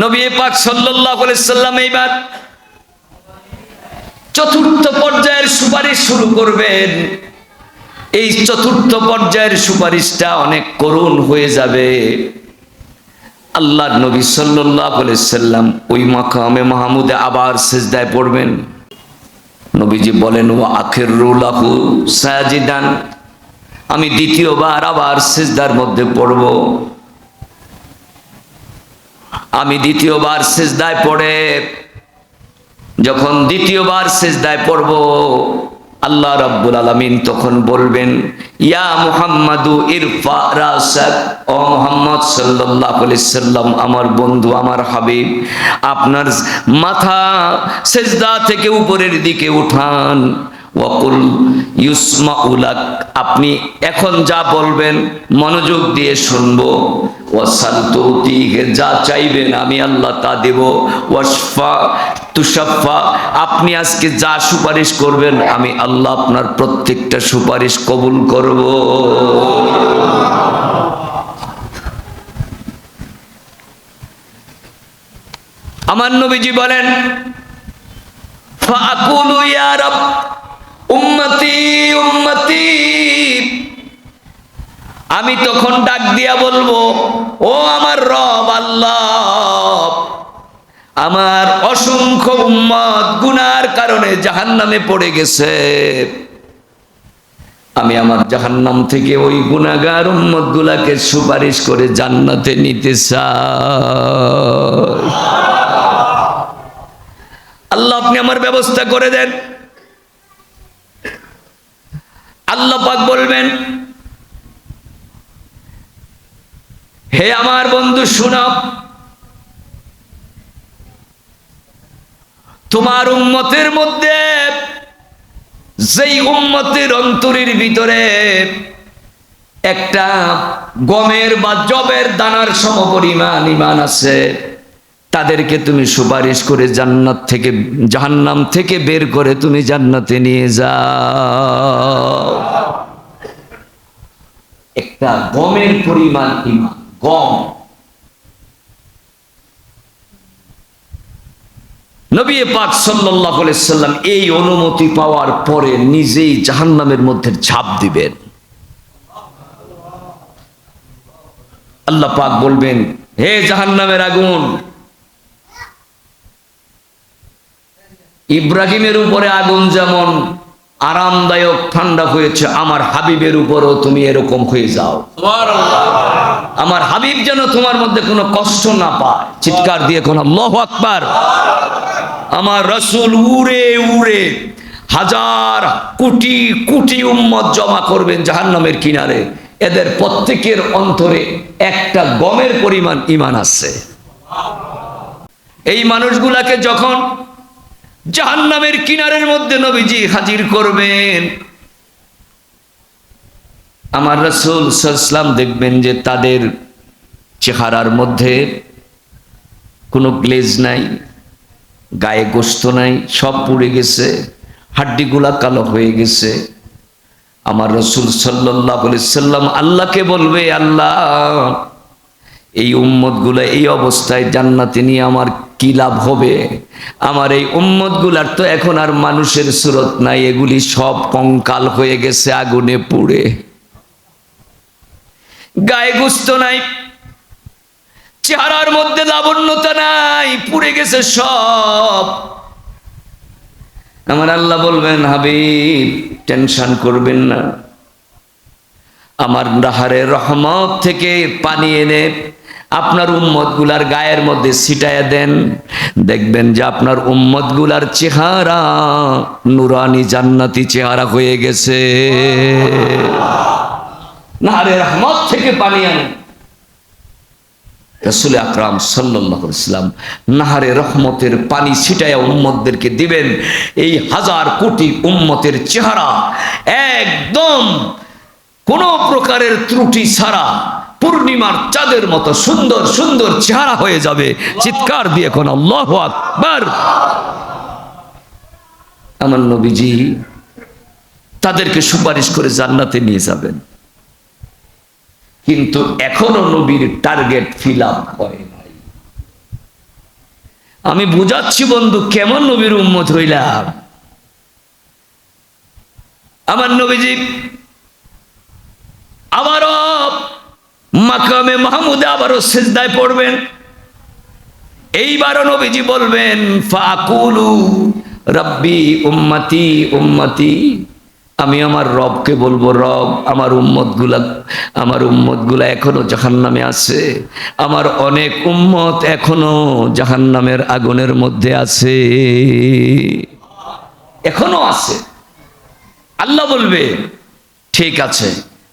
নবী পাক সাল্লাম এইবার চতুর্থ পর্যায়ের সুপারিশ শুরু করবেন। এই চতুর্থ পর্যায়ের সুপারিশটা অনেক করুণ হয়ে যাবে। আল্লাহ নবী সাল্লাম ওই মাকামে মাহমুদে আবার সেজদায় পড়বেন। নবীজি বলেন ও আখের রুলাহু সাজিদান। আমি দ্বিতীয়বার আবার সেজদার মধ্যে পড়ব। আমি দ্বিতীয়বার সেজদায় পড়ে, যখন দ্বিতীয়বার সেজদায় পড়ব, আল্লাহ রাব্বুল আলামিন তখন বলবেন, ইয়া মুহাম্মাদু ইরফা রাসাক। ও মুহাম্মদ সাল্লাল্লাহু আলাইহি সাল্লাম, আমার বন্ধু, আমার হাবিব, আপনার মাথা সেজদা থেকে উপরের দিকে উঠান। ওয়াকুল ইউসমা উলাক আপনি এখন যা বলবেন, মনোযোগ দিয়ে শুনব। ওয়াসালতুতিকে যা চাইবেন আমি আল্লাহ তা দেব। ওয়াসফা তুষাফা আপনি আজকে যা সুপারিশ করবেন, আমি আল্লাহ আপনার প্রত্যেকটা সুপারিশ কবুল করব। আমার নবীজি বলেন ফাকুলু ইয়া রব। উম্মতি উম্মতি। আমি তখন ডাক দিয়া বলব, ও আমার রব আল্লাহ, আমার অসংখ্য উম্মত গুনার কারণে জাহান্নামে পড়ে গেছে। আমি আমার জাহান্নাম থেকে ওই গুনাগার উম্মত গুলাকে সুপারিশ করে জান্নাতে নিতে চাই। আল্লাহ, আপনি আমার ব্যবস্থা করে দেন। আল্লাহ পাক বলবেন, হে আমার বন্ধু শুনো তোমার উম্মতের মধ্যে যেই উম্মতের অন্তরের ভিতরে একটা গমের বা জবের দানার সমপরিমাণ ইমান আছে। তাদেরকে তুমি সুপারিশ করে জান্নাত থেকে, জাহান্নাম থেকে বের করে তুমি জান্নাতে নিয়ে যাও। একটা গমের পরিমাণ গম। নবী পাক আলাইহি সাল্লাম এই অনুমতি পাওয়ার পরে নিজেই জাহান্নামের মধ্যে ঝাঁপ দিবেন। আল্লাহ পাক বলবেন, হে জাহান্নামের আগুন ইব্রাহিমের উপরে আগুন যেমন আরামদায়ক ঠান্ডা হয়েছে, আমার হাবিবের উপরও তুমি এরকম হয়ে যাও। আমার হাবিব যেন তোমার মধ্যে কোনো কষ্ট না পায়। চিৎকার দিয়ে কোন আল্লাহ আকবার। আমার রসুল উড়ে উড়ে হাজার কোটি কোটি উম্মত জমা করবেন জাহান্নামের কিনারে। এদের প্রত্যেকের অন্তরে একটা গমের পরিমাণ ইমান আছে। এই মানুষগুলাকে যখন জাহান্নামের কিনারের মধ্যে নবীজি হাজির করবেন। আমার রসুল সাল্লাম দেখবেন যে তাদের চেহারার মধ্যে কোনো গ্লেজ নাই, গায়ে গোস্ত নাই, সব পুড়ে গেছে, হাড্ডিগুলা কালো হয়ে গেছে। আমার রসুল সাল্লাহ সাল্লাম আল্লাহকে বলবে, আল্লাহ, এই উম্মতগুলো এই অবস্থায় জান্নাতে নিয়ে আমার কি লাভ হবে? আমার এই উম্মতগুলার তো এখন আর মানুষের সুরত নাই, এগুলি সব কঙ্কাল হয়ে গেছে, আগুনে পুড়ে। গায়ে গুস্ত নাই, চেহারার মধ্যে লাবণ্যতা নাই, পুড়ে গেছে সব। আমার আল্লাহ বলবেন, হাবিব, টেনশন করবেন না। আমার রাহারে রহমত থেকে পানি এনে আপনার উম্মতগুলার গায়ের মধ্যে ছিটায় দেন। দেখবেন যে আপনার উম্মতগুলার চেহারা, নুরানি জান্নাতি চেহারা হয়ে গেছে। নাহারে রহমত থেকে পানি আনেন। রসুল আকরাম সাল্লাম নাহারে রহমতের পানি ছিটাইয়া উম্মতদেরকে দিবেন। এই হাজার কোটি উম্মতের চেহারা একদম কোন প্রকারের ত্রুটি ছাড়া পূর্ণিমার চাঁদের মতো সুন্দর সুন্দর চেহারা হয়ে যাবে। চিৎকার দিয়ে কোন আল্লাহ আকবার। আমার নবীজি তাদেরকে সুপারিশ করে জান্নাতে নিয়ে যাবেন। কিন্তু এখনও নবীর টার্গেট ফিল আপ হয় নাই। আমি বুঝাচ্ছি বন্ধু, কেমন নবীর উম্মত হইলাম? আমার নবীজি আবারও মাকামে মাহমুদে আবারও সেজদায় পড়বেন। এইবারও নবীজি বলবেন, ফাকুলু রব্বি উম্মতি উম্মতি, আমি আমার রবকে বলব, রব, আমার উম্মতগুলা আমার উম্মতগুলা এখনও জাহান নামে আছে। আমার অনেক উম্মত এখনও জাহান নামের আগুনের মধ্যে আছে। এখনও আছে। আল্লাহ বলবে, ঠিক আছে,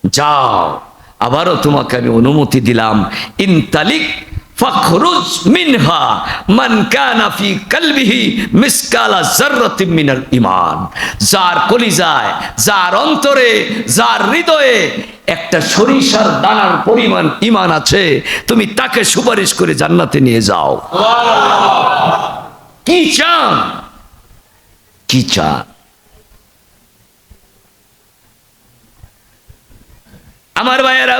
যাও। আবারও তোমাকে আমি অনুমতি দিলাম। ইনতালিক ফখরুজ মিনহা মান কানা ফি কলবিহি মিসকালা যাররাতিন মিনাল ঈমান। যার কলিজায় যার অন্তরে যার হৃদয়ে একটা সরিষার দানার পরিমাণ ঈমান আছে তুমি তাকে সুপারিশ করে জান্নাতে নিয়ে যাও। কি চান? কি চান? আমার ভাইয়েরা,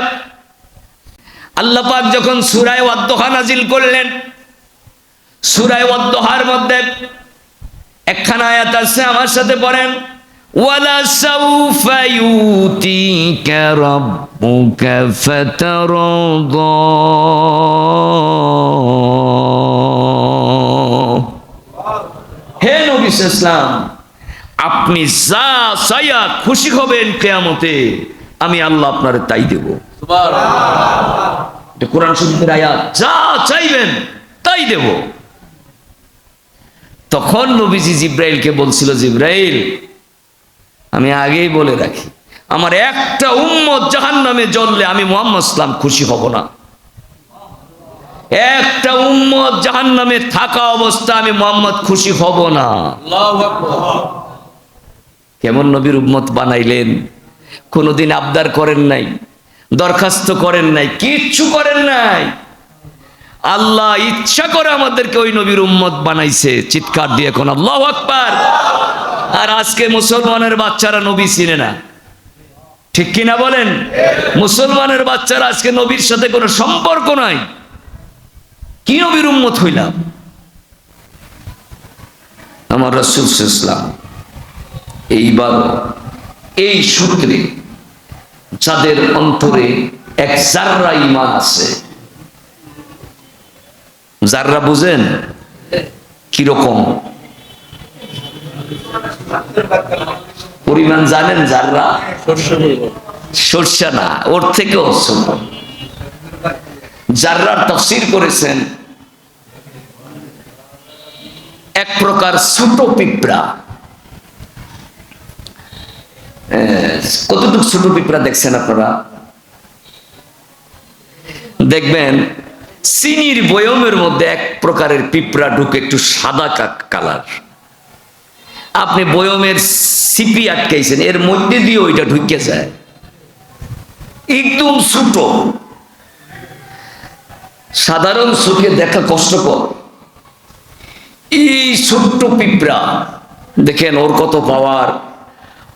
আল্লাহ পাক যখন সুরায় ওয়াদ্দোহা নাজিল করলেন, সুরায় ওয়াদ্দোহার মধ্যে একখানা আয়াত আছে, আমার সাথে পড়েন হে নবী ইসলাম আপনি যা চাইয়া খুশি হবেন কেয়ামতে আমি আল্লাহ আপনার তাই দেব। কোরআন শরীফের আয়াত। যা চাইবেন তাই দেব। তখন নবীজি জিব্রাইলকে বলছিল জিব্রাইল আমি আগেই বলে রাখি আমার একটা উম্মত জাহান নামে জ্বললে আমি মোহাম্মদ ইসলাম খুশি হব না। একটা উম্মত জাহান নামে থাকা অবস্থা আমি মোহাম্মদ খুশি হব না। কেমন নবীর উম্মত বানাইলেন? কোনোদিন আবদার করেন নাই, দরখাস্ত করেন নাই, কিচ্ছু করেন নাই। আল্লাহ ইচ্ছা করে আমাদেরকে ওই নবীর উম্মত বানাইছে, চিৎকার দিয়ে এখন আল্লাহ আকবার। আর আজকে মুসলমানের বাচ্চারা নবী চিনে না। ঠিক কিনা বলেন? মুসলমানের বাচ্চারা আজকে নবীর সাথে কোনো সম্পর্ক নাই। কি নবীর উম্মত হইলাম? আমার রসুল ইসলাম এইবার এই সূত্রে যাদের অন্তরে এক জাররা ইমান আছে। জাররা বুঝেন কীরকম? পরিমাণ জানেন জাররা সর্ষা না, ওর থেকেও ছোট। জাররার তফসির করেছেন, এক প্রকার ছোট পিঁপড়া। কতটুকু ছোট পিঁপড়া দেখছেন আপনারা? দেখবেন, চিনির বয়মের মধ্যে এক প্রকারের পিঁপড়া ঢুকে একটু সাদা কালার। আপনি বয়মের সিপি আটকাইছেন, এর মধ্যে দিয়ে ওইটা ঢুকে যায়। একদম ছোট। সাধারণ চোখে দেখা কষ্টকর। এই ছোট্ট পিঁপড়া, দেখেন ওর কত পাওয়ার।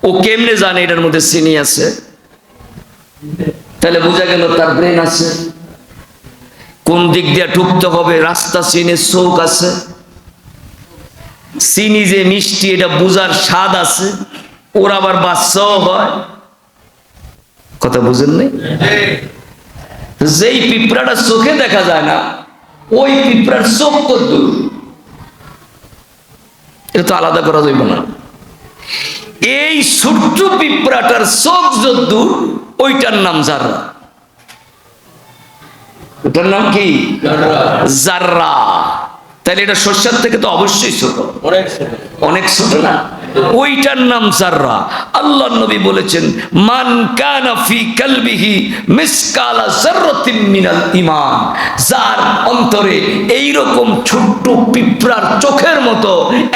ও কেমনে জানে এটার মধ্যে চিনি আছে? তাহলে বোঝা গেল তার ব্রেন আছে। কোন দিক দিয়ে ঢুকতে হবে? রাস্তা চিনে চৌক আছে। চিনি যে মিষ্টি, এটা বুঝার স্বাদ আছে। ওর আবার বাচ্চাও হয়। কথা বুঝেন নাই? যেই পিঁপড়াটা চোখে দেখা যায় না, ওই পিঁপড়ার চোখ কত এটা তো আলাদা করা যাইব না। এই ছোট্ট পিঁপড়াটার চোখ যদ্দু ওইটার নাম জাররা। ওটার নাম কি? জাররা। তাহলে এটা শস্যার থেকে তো অবশ্যই ছোট। অনেক ছোট। অনেক ছোট না? ওইটার নাম জাররা আল্লাহ নবী বলেছেন, মান কানা ফি কলবিহি মিসকালা জাররাতিন মিনাল ঈমান। যার অন্তরে এই রকম ছোট্ট পিঁপড়ার চোখের মতো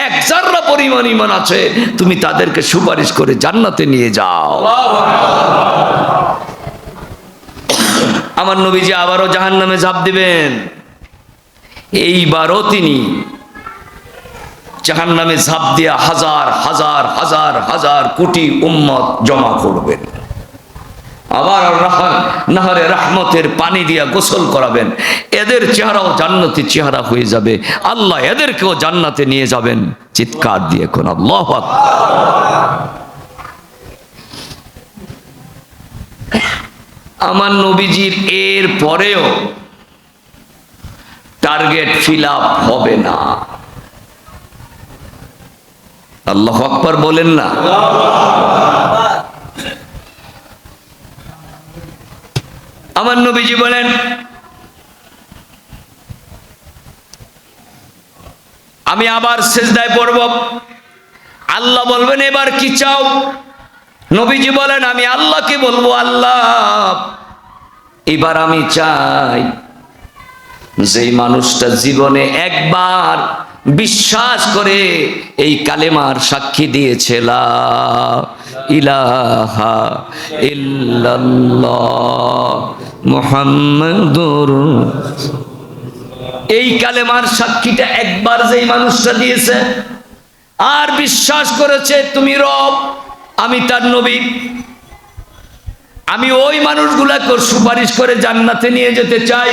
এক জাররা পরিমাণ ঈমান আছে, তুমি তাদেরকে সুপারিশ করে জান্নাতে নিয়ে যাও। আমার নবীজি আবারও জাহান্নামে ঝাঁপ দিবেন। এইবারও তিনি জাহান নামে ঝাঁপ দিয়া হাজার হাজার হাজার হাজার কোটি উম্মত জমা করবেন আবার নাহরে রাহমতের পানি দিয়া গোসল করাবেন। এদের চেহারাও জান্নাতি চেহারা হয়ে যাবে। আল্লাহ এদেরকেও জান্নাতে নিয়ে যাবেন। চিৎকার দিয়ে কোন আল্লাহ। আমার নবীজির এর পরেও টার্গেট ফিল হবে না। আল্লাহ আকবর বলেন না। আমার নবীজি বলেন, আমি আবার সেজদায় পড়ব। আল্লাহ বলবেন, এবার কি চাও? নবীজি বলেন, আমি আল্লাহকে বলব, আল্লাহ, এবার আমি চাই যে মানুষটা জীবনে একবার বিশ্বাস করে এই কালেমার সাক্ষী দিয়েছে ইলাহা এই কালেমার সাক্ষীটা একবার যেই মানুষটা দিয়েছে, আর বিশ্বাস করেছে, তুমি রব, আমি তার নবী। আমি ওই মানুষগুলাকে সুপারিশ করে জান্নাতে নিয়ে যেতে চাই।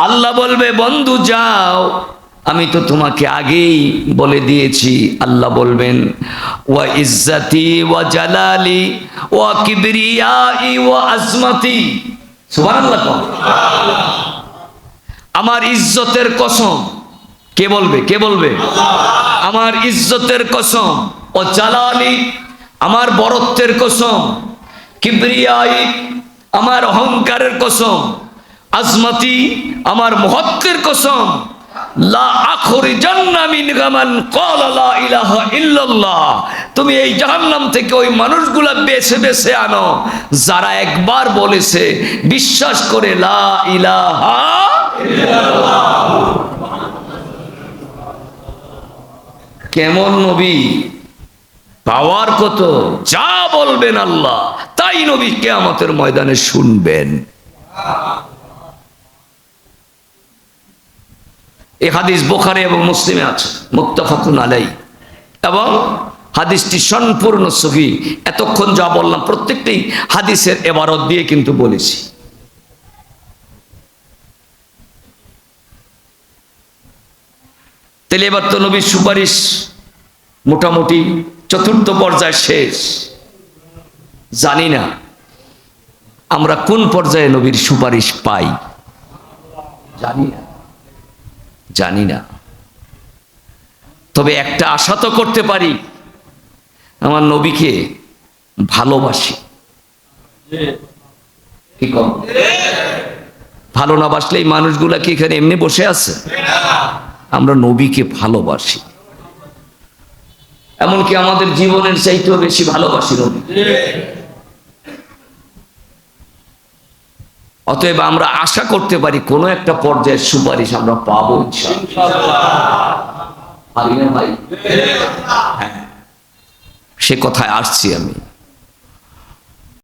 আল্লাহ বলবে, বন্ধু, যাও। আমি তো তোমাকে আগেই বলে দিয়েছি। আল্লাহ বলবেন, ওয়া ইজ্জাতি ওয়া জালালি ওয়া কিবরিয়াই ওয়া আজমাতি। সুবহানাল্লাহ আমার ইজ্জতের কসম। কে বলবে? কে বলবে? আমার ইজ্জতের কসম। ও জালালি, আমার বরত্বের কসম। কিবরিয়াই, আমার অহংকারের কসম। আজমতি আমার মহত্বের কসম তুমি এই জাহান্নাম থেকে ওই মানুষগুলা বেছে বেছে আনো, যারা একবার বলেছে, বিশ্বাস করে লা ইলাহা কেমন নবী? পাওয়ার কত? যা বলবেন আল্লাহ, তাই নবী কেয়ামতের ময়দানে শুনবেন। এই হাদিস বোখারে এবং মুসলিমে আছে মুক্তাফাকুন আলাই এবং হাদিসটি সম্পূর্ণ সহি। এতক্ষণ যা বললাম, প্রত্যেকটি হাদিসের এবারত দিয়ে কিন্তু বলেছি। তাহলে এবার তো নবীর সুপারিশ মোটামুটি চতুর্থ পর্যায় শেষ। জানি না আমরা কোন পর্যায়ে নবীর সুপারিশ পাই। জানি না। জানি না। তবে একটা আশা তো করতে পারি, আমার নবীকে ভালোবাসি। ভালো না বাসলে এই মানুষগুলা কি এখানে এমনি বসে আছে? আমরা নবীকে ভালোবাসি। এমনকি আমাদের জীবনের চাইতেও বেশি ভালোবাসি নবী অতএব আমরা আশা করতে পারি কোনো একটা পর্যায়ের সুপারিশ আমরা পাবো ভাই? হ্যাঁ। সে কথায় আসছি আমি।